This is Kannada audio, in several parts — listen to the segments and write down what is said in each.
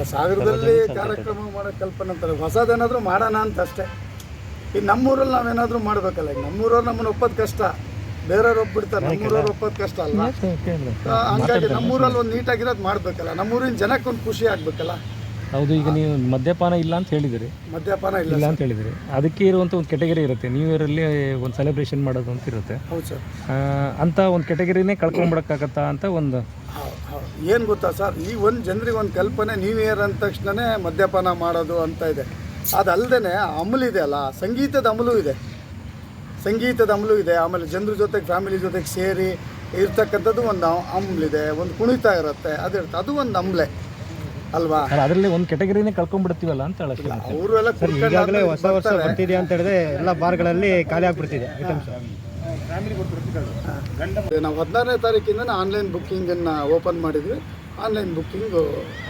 ಅಲ್ಲ ಸಾಗರದಲ್ಲಿ ಕಾರ್ಯಕ್ರಮ ಮಾಡೋ ಕಲ್ಪನೆ ಅಂತಾರೆ ಹೊಸದೇನಾದರೂ ಮಾಡೋಣ ಅಂತ ಅಷ್ಟೇ. ಈಗ ನಮ್ಮೂರಲ್ಲಿ ನಾವೇನಾದರೂ ಮಾಡಬೇಕಲ್ಲ ಈಗ ನಮ್ಮೂರವ್ರು ನಮ್ಮನ್ನ ಒಪ್ಪೋದು ಕಷ್ಟ. ಬೇರೆಯವ್ರು ಒಪ್ಪಿಡ್ತಾರೆ ನಮ್ಮೂರವ್ರು ಒಪ್ಪೋದು ಕಷ್ಟ ಅಲ್ಲ ಹಂಗಾಗಿ ನಮ್ಮೂರಲ್ಲಿ ಒಂದು ನೀಟಾಗಿರೋದು ಮಾಡಬೇಕಲ್ಲ ನಮ್ಮೂರಿನ ಜನಕ್ಕೆ ಒಂದು ಖುಷಿ ಆಗಬೇಕಲ್ಲ. ಹೌದು ಈಗ ನೀವು ಮದ್ಯಪಾನ ಇಲ್ಲ ಅಂತ ಹೇಳಿದಿರಿ. ಮದ್ಯಪಾನ ಇಲ್ಲ ಇಲ್ಲ ಅಂತ ಹೇಳಿದಿರಿ. ಅದಕ್ಕೆ ಇರುವಂಥ ಒಂದು ಕೆಟಗರಿ ಇರುತ್ತೆ. ನ್ಯೂ ಇಯರಲ್ಲಿ ಒಂದು ಸೆಲೆಬ್ರೇಷನ್ ಮಾಡೋದು ಅಂತ ಇರುತ್ತೆ. ಹೌದು ಸರ್. ಅಂತ ಒಂದು ಕೆಟಗರಿನೇ ಕಳ್ಕೊಂಡ್ಬಿಡಕ್ಕಾಗತ್ತಾ ಅಂತ ಒಂದು ಏನು ಗೊತ್ತಾ ಸರ್? ಈ ಒಂದು ಜನರಿಗೆ ಒಂದು ಕಲ್ಪನೆ ನ್ಯೂ ಇಯರ್ ಅಂದ ತಕ್ಷಣನೇ ಮದ್ಯಪಾನ ಮಾಡೋದು ಅಂತ ಇದೆ. ಅದಲ್ಲದೆ ಅಮಲು ಇದೆ ಅಲ್ಲ? ಸಂಗೀತದ ಅಮಲು ಇದೆ. ಸಂಗೀತದ ಅಮಲು ಇದೆ. ಆಮೇಲೆ ಜನರ ಜೊತೆಗೆ ಫ್ಯಾಮಿಲಿ ಜೊತೆಗೆ ಸೇರಿ ಇರ್ತಕ್ಕಂಥದ್ದು ಒಂದು ಅಮ್ಲಿದೆ ಒಂದು ಕುಣಿತ ಇರುತ್ತೆ. ಅದಿರುತ್ತೆ ಅದು ಒಂದು ಅಮ್ಲೆ. ಅಲ್ವಾ? ಅದರಲ್ಲಿ ಒಂದು ಕೆಟಗರಿನೇ ಕಳ್ಕೊಂಡ್ಬಿಡ್ತೀವಲ್ಲ ಅಂತ ಹೇಳಿ ಅವರು ಎಲ್ಲ ಹೊಸ ವರ್ಷ ಬರ್ತಿದೆ ಅಂತ ಹೇಳಿದ್ರೆ ಎಲ್ಲ ಬಾರ್ಗಳಲ್ಲಿ ಖಾಲಿ ಆಗ್ಬಿಡ್ತಿದೆ ಐಟಮ್ಸ್ ನಾವು ಹದಿನಾರನೇ ತಾರೀಕಿಂದ ಆನ್ಲೈನ್ ಬುಕ್ಕಿಂಗನ್ನು ಓಪನ್ ಮಾಡಿದ್ವಿ. ಆನ್ಲೈನ್ ಬುಕ್ಕಿಂಗು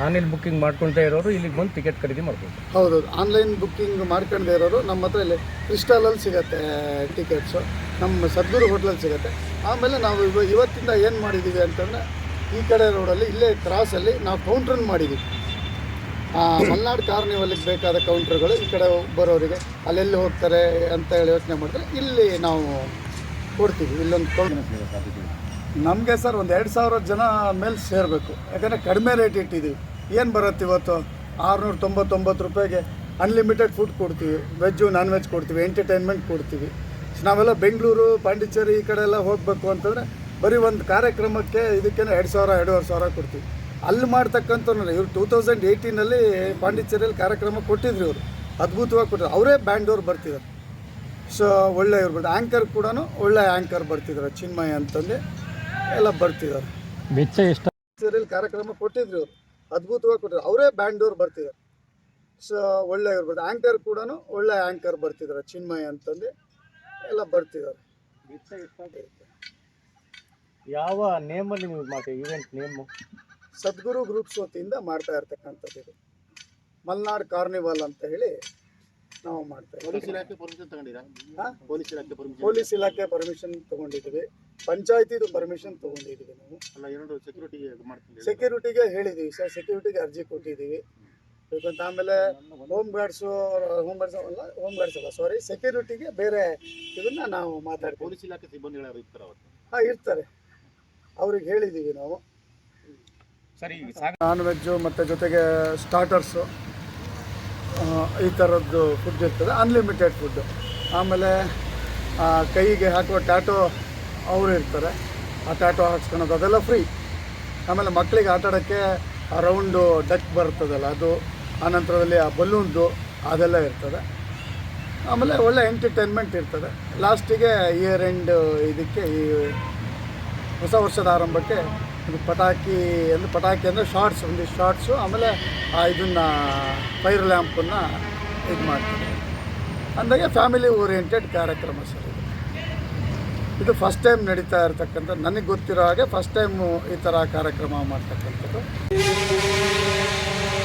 ಆನ್ಲೈನ್ ಬುಕ್ಕಿಂಗ್ ಮಾಡ್ಕೊಳ್ತಾ ಇರೋರು ಇಲ್ಲಿಗೆ ಬಂದು ಟಿಕೆಟ್ ಖರೀದಿ ಮಾಡ್ಬೋದು. ಹೌದು ಆನ್ಲೈನ್ ಬುಕ್ಕಿಂಗ್ ಮಾಡ್ಕೊಂಡೇ ಇರೋರು ನಮ್ಮ ಹತ್ರ ಇಲ್ಲಿ ಕ್ರಿಸ್ಟಲಲ್ಲಿ ಸಿಗುತ್ತೆ ಟಿಕೆಟ್ಸು. ನಮ್ಮ ಸದ್ಗುರು ಹೋಟ್ಲಲ್ಲಿ ಸಿಗುತ್ತೆ. ಆಮೇಲೆ ನಾವು ಇವ ಇವತ್ತಿಂದ ಏನು ಮಾಡಿದ್ದೀವಿ ಅಂತಂದರೆ ಈ ಕಡೆ ರೋಡಲ್ಲಿ ಇಲ್ಲೇ ಕ್ರಾಸಲ್ಲಿ ನಾವು ಕೌಂಟ್ರನ್ನು ಮಾಡಿದ್ದೀವಿ ಆ, ಮಲ್ನಾಡು ಕಾರ್ನಿವಲ್ಗೆ ಬೇಕಾದ ಕೌಂಟ್ರ್ಗಳು ಈ ಕಡೆ ಬರೋರಿಗೆ ಅಲ್ಲೆಲ್ಲಿ ಹೋಗ್ತಾರೆ ಅಂತ ಹೇಳಿ ಯೋಚನೆ ಮಾಡಿದ್ರೆ ಇಲ್ಲಿ ನಾವು ಕೊಡ್ತೀವಿ, ಇಲ್ಲೊಂದು ನಮಗೆ ಸರ್ ಒಂದು ಎರಡು ಸಾವಿರ ಜನ ಮೇಲೆ ಸೇರಬೇಕು ಯಾಕಂದರೆ ಕಡಿಮೆ ರೇಟ್ ಇಟ್ಟಿದ್ದೀವಿ ಏನು ಬರುತ್ತೆ ಇವತ್ತು? ಆರುನೂರ ತೊಂಬತ್ತೊಂಬತ್ತು ರೂಪಾಯಿಗೆ ಅನ್ಲಿಮಿಟೆಡ್ ಫುಡ್ ಕೊಡ್ತೀವಿ. ವೆಜ್ಜು ನಾನ್ ವೆಜ್ ಕೊಡ್ತೀವಿ. ಎಂಟರ್ಟೈನ್ಮೆಂಟ್ ಕೊಡ್ತೀವಿ. ನಾವೆಲ್ಲ ಬೆಂಗಳೂರು, ಪಾಂಡಿಚೇರಿ ಈ ಕಡೆ ಎಲ್ಲ ಹೋಗಬೇಕು ಅಂತಂದರೆ ಬರೀ ಒಂದು ಕಾರ್ಯಕ್ರಮಕ್ಕೆ ಇದಕ್ಕೆ ಎರಡು ಸಾವಿರ, ಎರಡೂವರೆ ಸಾವಿರ ಕೊಡ್ತೀವಿ. ಅಲ್ಲಿ ಮಾಡ್ತಕ್ಕಂಥ ಇವ್ರು ಟೂ ತೌಸಂಡ್ ಏಯ್ಟೀನಲ್ಲಿ ಪಾಂಡಿಚೇರಿಯಲ್ಲಿ ಕಾರ್ಯಕ್ರಮ ಕೊಟ್ಟಿದ್ರು ಇವರು. ಅದ್ಭುತವಾಗಿ ಕೊಟ್ಟಿದ್ರು. ಅವರೇ ಬ್ಯಾಂಡೋರು ಬರ್ತಿದ್ದಾರೆ. ಸೊ ಒಳ್ಳೆ ಇರ್ಬೋದು. ಆ್ಯಂಕರ್ ಕೂಡ ಒಳ್ಳೆ ಆ್ಯಂಕರ್ ಬರ್ತಿದ್ದಾರೆ ಚಿನ್ಮಯ ಅಂತಂದು ಎಲ್ಲ ಬರ್ತಿದ್ದಾರೆ ವೆಚ್ಚ ಎಷ್ಟು? ಸೀರಿಯಲ್ ಕಾರ್ಯಕ್ರಮ ಕೊಟ್ಟಿದ್ರು ಇವರು. ಅದ್ಭುತವಾಗಿ ಕೊಟ್ಟಿದ್ರು. ಅವರೇ ಬ್ಯಾಂಡವ್ರು ಬರ್ತಿದ್ದಾರೆ ಸೊ ಒಳ್ಳೆ ಇರ್ಬೋದು. ಆ್ಯಂಕರ್ ಕೂಡ ಒಳ್ಳೆ ಆ್ಯಂಕರ್ ಬರ್ತಿದ್ದಾರೆ ಚಿನ್ಮಯ ಅಂತಂದು ಎಲ್ಲ ಬರ್ತಿದ್ದಾರೆ ಯಾವ ನೇಮಲ್ಲಿ ನೀವು ಮಾಡ್ತೀವಿ ಇವೆಂಟ್ ನೇಮು ಸದ್ಗುರು ಗ್ರೂಪ್ಸ್ ವತಿಯಿಂದ ಮಾಡ್ತಾ ಇರ್ತಕ್ಕಂಥದ್ದು ಇದು. ಮಲ್ನಾಡ್ ಕಾರ್ನಿವಲ್ ಅಂತ ಹೇಳಿ ನಾವು ಮಾಡ್ತೇವೆ. ಪೊಲೀಸ್ ಇಲಾಖೆ ಪರ್ಮಿಷನ್ ತಗೊಂಡಿರಾ? ಹಾ? ಪೊಲೀಸ್ ಇಲಾಖೆ ಪರ್ಮಿಷನ್ ಪೊಲೀಸ್ ಇಲಾಖೆ ಪರ್ಮಿಷನ್ ತೊಗೊಂಡಿದ್ದೀವಿ. ಪಂಚಾಯತಿದು ಪರ್ಮಿಷನ್ ತೊಗೊಂಡಿದ್ದೀವಿ ನಾವು. ಅಲ್ಲ ಏನಾದ್ರು ಸೆಕ್ಯೂರಿಟಿ ಮಾಡ್ತೀವಿ ಸೆಕ್ಯೂರಿಟಿಗೆ ಹೇಳಿದ್ದೀವಿ ಸರ್. ಸೆಕ್ಯೂರಿಟಿಗೆ ಅರ್ಜಿ ಕೊಟ್ಟಿದ್ದೀವಿ. ಬೇಕಂತ ಆಮೇಲೆ ಹೋಮ್ ಗಾರ್ಡ್ಸು ಹೋಮ್ ಗಾರ್ಡ್ಸ್ ಅಲ್ಲ ಹೋಮ್ ಗಾರ್ಡ್ಸ್ ಅಲ್ಲ ಸಾರಿ ಸೆಕ್ಯೂರಿಟಿಗೆ ಬೇರೆ ಇದನ್ನ ನಾವು ಮಾತಾಡ್ತೀವಿ. ಪೊಲೀಸ್ ಇಲಾಖೆ ಸಿಬ್ಬಂದಿಗಳು ಇರ್ತಾರೆ ಇರ್ತಾರ ಹಾಂ ಇರ್ತಾರೆ. ಅವ್ರಿಗೆ ಹೇಳಿದ್ದೀವಿ ನಾವು. ಸರಿ ನಾನ್ ವೆಜ್ಜು ಮತ್ತು ಜೊತೆಗೆ ಸ್ಟಾರ್ಟರ್ಸು ಈ ಥರದ್ದು ಫುಡ್ ಇರ್ತದೆ ಅನ್ಲಿಮಿಟೆಡ್ ಫುಡ್ಡು ಆಮೇಲೆ ಕೈಗೆ ಹಾಕುವ ಟ್ಯಾಟೋ ಅವರು ಇರ್ತಾರೆ. ಆ ಟ್ಯಾಟೋ ಹಾಕ್ಸ್ಕೊಳೋದು ಅದೆಲ್ಲ ಫ್ರೀ ಆಮೇಲೆ ಮಕ್ಕಳಿಗೆ ಆಟ ಆಡೋಕ್ಕೆ ಆ ರೌಂಡು ಡಕ್ ಬರ್ತದಲ್ಲ, ಅದು ಆನಂತರದಲ್ಲಿ ಆ ಬಲೂನ್ದು ಅದೆಲ್ಲ ಇರ್ತದೆ. ಆಮೇಲೆ ಒಳ್ಳೆ ಎಂಟರ್ಟೈನ್ಮೆಂಟ್ ಇರ್ತದೆ. ಲಾಸ್ಟಿಗೆ ಇಯರ್ ಎಂಡ್ ಇದಕ್ಕೆ ಈ ಹೊಸ ವರ್ಷದ ಆರಂಭಕ್ಕೆ ಇದು ಪಟಾಕಿ ಅಂದರೆ ಪಟಾಕಿ ಅಂದರೆ ಶಾರ್ಟ್ಸ್ ಒಂದು ಶಾರ್ಟ್ಸು ಆಮೇಲೆ ಆ ಇದನ್ನು ಫೈರ್ ಲ್ಯಾಂಪನ್ನು ಇದು ಮಾಡ್ತೀವಿ. ಅಂದಾಗೆ ಫ್ಯಾಮಿಲಿ ಓರಿಯೆಂಟೆಡ್ ಕಾರ್ಯಕ್ರಮ ಸರ್ ಇದು. ಫಸ್ಟ್ ಟೈಮ್ ನಡೀತಾ ಇರತಕ್ಕಂಥ, ನನಗೆ ಗೊತ್ತಿರೋ ಹಾಗೆ ಫಸ್ಟ್ ಟೈಮು ಈ ಥರ ಕಾರ್ಯಕ್ರಮ ಮಾಡ್ತಕ್ಕಂಥದ್ದು.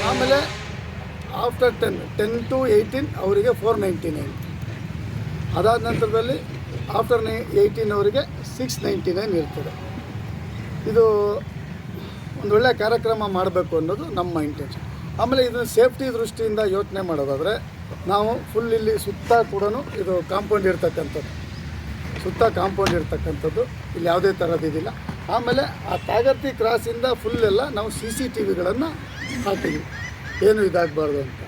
ಆಮೇಲೆ after ten ten to eighteen ಅವರಿಗೆ ಫೋರ್ ನೈಂಟಿ ನೈನ್ ಅದಾದ ನಂತರದಲ್ಲಿ ಆಫ್ಟರ್ ನೈ ಏಯ್ಟೀನ್ ಅವರಿಗೆ ಸಿಕ್ಸ್ ನೈಂಟಿ ನೈನ್ ಇರ್ತದೆ. ಇದು ಒಂದು ಒಳ್ಳೆಯ ಕಾರ್ಯಕ್ರಮ ಮಾಡಬೇಕು ಅನ್ನೋದು ನಮ್ಮ ಇಂಟೆನ್ಷನ್ ಆಮೇಲೆ ಇದನ್ನು ಸೇಫ್ಟಿ ದೃಷ್ಟಿಯಿಂದ ಯೋಚನೆ ಮಾಡೋದಾದರೆ, ನಾವು ಫುಲ್ ಇಲ್ಲಿ ಸುತ್ತ ಕೂಡ ಇದು ಕಾಂಪೌಂಡ್ ಇರ್ತಕ್ಕಂಥದ್ದು. ಸುತ್ತ ಕಾಂಪೌಂಡ್ ಇರ್ತಕ್ಕಂಥದ್ದು. ಇಲ್ಲಿ ಯಾವುದೇ ಥರದ್ದಿಲ್ಲ ಆಮೇಲೆ ಆ ತಾಗರ್ತಿ ಕ್ರಾಸಿಂದ ಫುಲ್ ಎಲ್ಲ ನಾವು ಸಿ ಸಿ ಟಿ ವಿಗಳನ್ನು ಹಾಕಿದ್ವಿ. ಏನು ಇದಾಗಬಾರ್ದು ಅಂತ.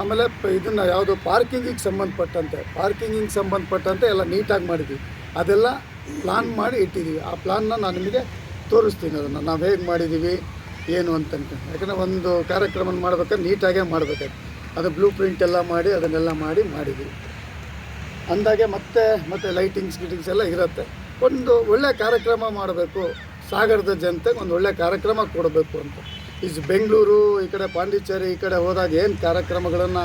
ಆಮೇಲೆ ಇದನ್ನು ಯಾವುದು ಪಾರ್ಕಿಂಗಿಗೆ ಸಂಬಂಧಪಟ್ಟಂತೆ ಪಾರ್ಕಿಂಗಿಗೆ ಸಂಬಂಧಪಟ್ಟಂತೆ ಎಲ್ಲ ನೀಟಾಗಿ ಮಾಡಿದ್ವಿ. ಅದೆಲ್ಲ ಪ್ಲಾನ್ ಮಾಡಿ ಇಟ್ಟಿದ್ದೀವಿ ಆ ಪ್ಲಾನ್ನ ನಾನು ನಿಮಗೆ ತೋರಿಸ್ತೀನಿ ಅದನ್ನು. ನಾವು ಹೇಗೆ ಮಾಡಿದ್ದೀವಿ ಏನು ಅಂತ ಅನ್ಕೊಂಡು ಯಾಕಂದರೆ ಒಂದು ಕಾರ್ಯಕ್ರಮ ಮಾಡ್ಬೇಕಾದ್ರೆ ನೀಟಾಗೇ ಮಾಡಬೇಕಾಯ್ತು. ಅದು ಬ್ಲೂ ಪ್ರಿಂಟ್ ಎಲ್ಲ ಮಾಡಿ, ಅದನ್ನೆಲ್ಲ ಮಾಡಿ ಮಾಡಿದ್ದೀವಿ ಅಂದಾಗೆ ಮತ್ತೆ ಮತ್ತೆ ಲೈಟಿಂಗ್ಸ್ ಗಿಟಿಂಗ್ಸ್ ಎಲ್ಲ ಇರುತ್ತೆ. ಒಂದು ಒಳ್ಳೆ ಕಾರ್ಯಕ್ರಮ ಮಾಡಬೇಕು, ಸಾಗರದ ಜನತೆಗೆ ಒಂದು ಒಳ್ಳೆ ಕಾರ್ಯಕ್ರಮ ಕೊಡಬೇಕು ಅಂತ. ಈಸ್ ಬೆಂಗಳೂರು, ಈ ಕಡೆ ಪಾಂಡಿಚೇರಿ, ಈ ಕಡೆ ಹೋದಾಗ ಏನು ಕಾರ್ಯಕ್ರಮಗಳನ್ನು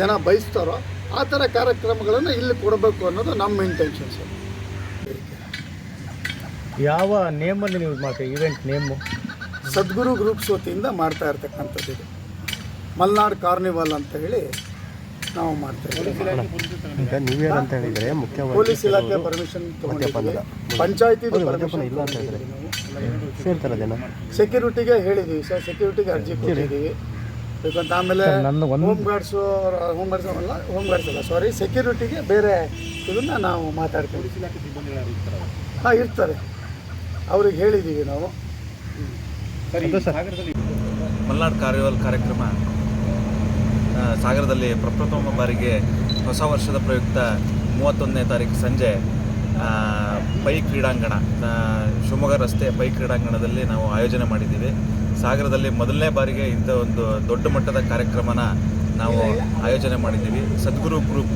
ಜನ ಬಯಸ್ತಾರೋ ಆ ಥರ ಕಾರ್ಯಕ್ರಮಗಳನ್ನು ಇಲ್ಲಿ ಕೊಡಬೇಕು ಅನ್ನೋದು ನಮ್ಮ ಇಂಟೆನ್ಷನ್ ಸರ್ ಯಾವ ನೇಮನ್ನು ನೀವು ಮಾಡ್ತೀವಿ ಈವೆಂಟ್ ನೇಮು. ಸದ್ಗುರು ಗ್ರೂಪ್ಸ್ ವತಿಯಿಂದ ಮಾಡ್ತಾ ಇರ್ತಕ್ಕಂಥದ್ದು ಇದು. ಮಲ್ನಾಡ್ ಕಾರ್ನಿವಲ್ ಅಂತ ಹೇಳಿ ನಾವು ಮಾಡ್ತೇವೆ ಇದ್ದೀವಿ. ಈಗ ನ್ಯೂ ಅಂತ ಹೇಳಿದರೆ ಮುಖ್ಯವಾಗಿ ಪೊಲೀಸ್ ಇಲಾಖೆ ಪರ್ಮಿಷನ್ ತಗೊಂಡಿದ್ದೀವಿ. ಪಂಚಾಯತಿ ಇಲ್ಲ ಅಂತ ಹೇಳಿದರೆ ಸೆಕ್ಯೂರಿಟಿಗೆ ಹೇಳಿದ್ದೀವಿ ಸರ್. ಸೆಕ್ಯೂರಿಟಿಗೆ ಅರ್ಜಿ ಕೊಟ್ಟಿದ್ದೀವಿ. ಬೇಕಂತ ಆಮೇಲೆ ನನ್ನ ಹೋಮ್ ಗಾರ್ಡ್ಸ್ ಹೋಮ್ ಗಾರ್ಡ್ಸ್ ಅಲ್ಲ ಹೋಮ್ ಗಾರ್ಡ್ಸ್ ಅಲ್ಲ ಸಾರಿ ಸೆಕ್ಯೂರಿಟಿಗೆ ಬೇರೆ ಇದನ್ನ ನಾವು ಮಾತಾಡ್ತೀವಿ? ಹಾಂ ಇರ್ತಾರೆ. ಅವ್ರಿಗೆ ಹೇಳಿದ್ದೀವಿ ನಾವು. ಮಲ್ನಾಡ್ ಕಾರ್ನಿವಲ್ ಕಾರ್ಯಕ್ರಮ ಸಾಗರದಲ್ಲಿ ಪ್ರಪ್ರಥಮ ಬಾರಿಗೆ ಹೊಸ ವರ್ಷದ ಪ್ರಯುಕ್ತ ಮೂವತ್ತೊಂದನೇ ತಾರೀಕು ಸಂಜೆ ಪೈ ಕ್ರೀಡಾಂಗಣ ಶಿವಮೊಗ್ಗ ರಸ್ತೆ ಪೈ ಕ್ರೀಡಾಂಗಣದಲ್ಲಿ ನಾವು ಆಯೋಜನೆ ಮಾಡಿದ್ದೀವಿ. ಸಾಗರದಲ್ಲಿ ಮೊದಲನೇ ಬಾರಿಗೆ ಇಂಥ ಒಂದು ದೊಡ್ಡ ಮಟ್ಟದ ಕಾರ್ಯಕ್ರಮನ ನಾವು ಆಯೋಜನೆ ಮಾಡಿದ್ದೀವಿ. ಸದ್ಗುರು ಗ್ರೂಪ್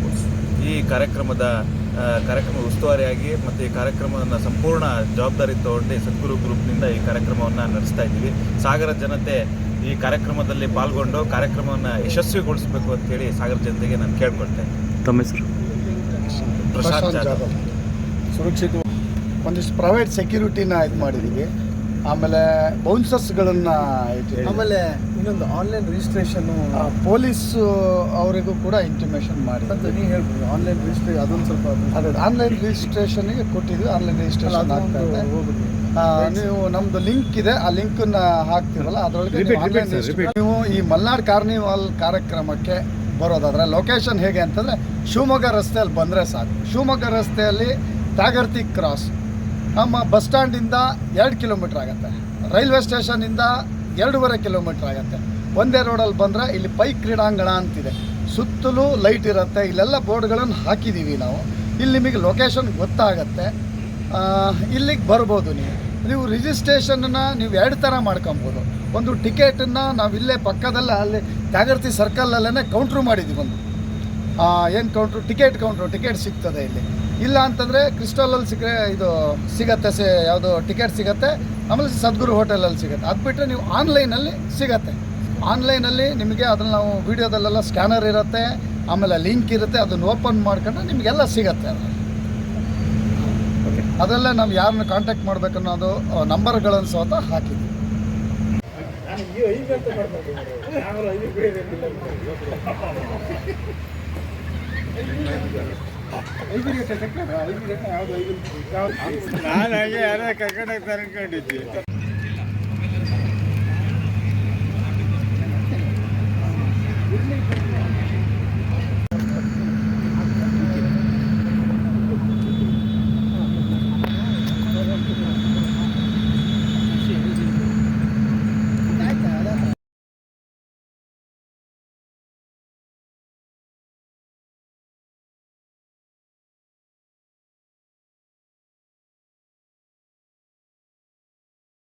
ಈ ಕಾರ್ಯಕ್ರಮದ ಆ, ಕಾರ್ಯಕ್ರಮದ ಉಸ್ತುವಾರಿಯಾಗಿ ಮತ್ತು ಈ ಕಾರ್ಯಕ್ರಮವನ್ನು ಸಂಪೂರ್ಣ ಜವಾಬ್ದಾರಿ ತಗೊಂಡು ಸದ್ಗುರು ಗ್ರೂಪ್ನಿಂದ ಈ ಕಾರ್ಯಕ್ರಮವನ್ನು ನಡೆಸ್ತಾ ಇದ್ದೀವಿ. ಸಾಗರ ಜನತೆ ಈ ಕಾರ್ಯಕ್ರಮದಲ್ಲಿ ಪಾಲ್ಗೊಂಡು ಕಾರ್ಯಕ್ರಮವನ್ನು ಯಶಸ್ವಿಗೊಳಿಸಬೇಕು ಅಂತೇಳಿ ಸಾಗರ ಜನತೆಗೆ ನಾನು ಕೇಳ್ಕೊಳ್ತೇನೆ. ತಮ್ಮ ಹೆಸರು? ಪ್ರಶಾಂತ್ ಜಾಧವ್. ಸುರಕ್ಷಿತ ಒಂದಿಷ್ಟು ಪ್ರೈವೇಟ್ ಸೆಕ್ಯೂರಿಟಿನ ಇದು ಮಾಡಿದ್ದೀವಿ ಆಮೇಲೆ ಬೌನ್ಸರ್ಸ್ಗಳನ್ನು ಆಮೇಲೆ ಇನ್ನೊಂದು ಆನ್ಲೈನ್ ರಿಜಿಸ್ಟ್ರೇಷನ್ ಪೊಲೀಸ್ ಅವರಿಗೂ ಕೂಡ ಇಂಟಿಮೇಷನ್ ಮಾಡಿ. ಅಂತ ನೀವು ಹೇಳ್ಬೋದು ಆನ್ಲೈನ್ ರಿಜಿಸ್ಟ್ರೇ ಅದೊಂದು ಸ್ವಲ್ಪ ಅದು- ಆನ್ಲೈನ್ ರಿಜಿಸ್ಟ್ರೇಷನ್ಗೆ ಕೊಟ್ಟಿದ್ವಿ ಆನ್ಲೈನ್ ರಿಜಿಸ್ಟ್ರೇಷನ್ ಆಗ್ತಾ ಇದೆ. ನೀವು ನಮ್ದು ಲಿಂಕ್ ಇದೆ ಆ ಲಿಂಕನ್ನ ಹಾಕ್ತಿರಲ್ಲ ಅದರೊಳಗೆ ನೀವು ಈ ಮಲ್ನಾಡ್ ಕಾರ್ನಿವಾಲ್ ಕಾರ್ಯಕ್ರಮಕ್ಕೆ ಬರೋದಾದ್ರೆ ಲೊಕೇಶನ್ ಹೇಗೆ ಅಂತಂದರೆ ಶಿವಮೊಗ್ಗ ರಸ್ತೆಯಲ್ಲಿ ಬಂದರೆ ಸಾಕು. ಶಿವಮೊಗ್ಗ ರಸ್ತೆಯಲ್ಲಿ ತಾಗರ್ತಿ ಕ್ರಾಸ್ ನಮ್ಮ ಬಸ್ ಸ್ಟ್ಯಾಂಡಿಂದ ಎರಡು ಕಿಲೋಮೀಟ್ರ್ ಆಗುತ್ತೆ. ರೈಲ್ವೆ ಸ್ಟೇಷನಿಂದ ಎರಡೂವರೆ ಕಿಲೋಮೀಟ್ರ್ ಆಗುತ್ತೆ. ಒಂದೇ ರೋಡಲ್ಲಿ ಬಂದರೆ ಇಲ್ಲಿ ಪೈಕ್ ಕ್ರೀಡಾಂಗಣ ಅಂತಿದೆ. ಸುತ್ತಲೂ ಲೈಟ್ ಇರುತ್ತೆ. ಇಲ್ಲೆಲ್ಲ ಬೋರ್ಡ್ಗಳನ್ನು ಹಾಕಿದ್ದೀವಿ ನಾವು. ಇಲ್ಲಿ ನಿಮಗೆ ಲೊಕೇಶನ್ ಗೊತ್ತಾಗತ್ತೆ. ಇಲ್ಲಿಗೆ ಬರ್ಬೋದು ನೀವು. ನೀವು ರಿಜಿಸ್ಟ್ರೇಷನ್ನ ನೀವು ಎರಡು ಥರ ಮಾಡ್ಕೊಬೋದು. ಒಂದು ಟಿಕೆಟನ್ನು ನಾವು ಇಲ್ಲೇ ಪಕ್ಕದಲ್ಲೇ, ಅಲ್ಲಿ ಜಾಗೃತಿ ಸರ್ಕಲಲ್ಲೇ ಕೌಂಟ್ರು ಮಾಡಿದ್ದೀವಿ ಒಂದು. ಏನು ಕೌಂಟ್ರು ಟಿಕೆಟ್ ಕೌಂಟ್ರು ಟಿಕೆಟ್ ಸಿಗ್ತದೆ ಇಲ್ಲಿ. ಇಲ್ಲ ಅಂತಂದರೆ ಕ್ರಿಸ್ಟಲಲ್ಲಿ ಸಿಕ್ಕರೆ ಇದು ಸಿಗತ್ತೆ ಸೇ, ಯಾವುದು ಟಿಕೆಟ್ ಸಿಗತ್ತೆ. ಆಮೇಲೆ ಸದ್ಗುರು ಹೋಟೆಲಲ್ಲಿ ಸಿಗುತ್ತೆ. ಅದು ಬಿಟ್ಟರೆ ನೀವು ಆನ್ಲೈನಲ್ಲಿ ಸಿಗತ್ತೆ. ಆನ್ಲೈನಲ್ಲಿ ನಿಮಗೆ ಅದನ್ನು ನಾವು ವೀಡಿಯೋದಲ್ಲೆಲ್ಲ ಸ್ಕ್ಯಾನರ್ ಇರುತ್ತೆ, ಆಮೇಲೆ ಲಿಂಕ್ ಇರುತ್ತೆ, ಅದನ್ನು ಓಪನ್ ಮಾಡ್ಕೊಂಡ್ರೆ ನಿಮಗೆಲ್ಲ ಸಿಗತ್ತೆ ಅದು ಅದರಲ್ಲೇ ನಾವು ಯಾರನ್ನ ಕಾಂಟ್ಯಾಕ್ಟ್ ಮಾಡ್ಬೇಕು ಅನ್ನೋದು ನಂಬರ್ಗಳನ್ನು ಸ್ವತಃ ಹಾಕಿದ್ವಿ. ನಾನು ಹಾಗೆ ಯಾರೋ ಕರ್ಕೊಂಡು ಹೋಗ್ತಾರೆ ಅನ್ಕೊಂಡಿದ್ದೆ.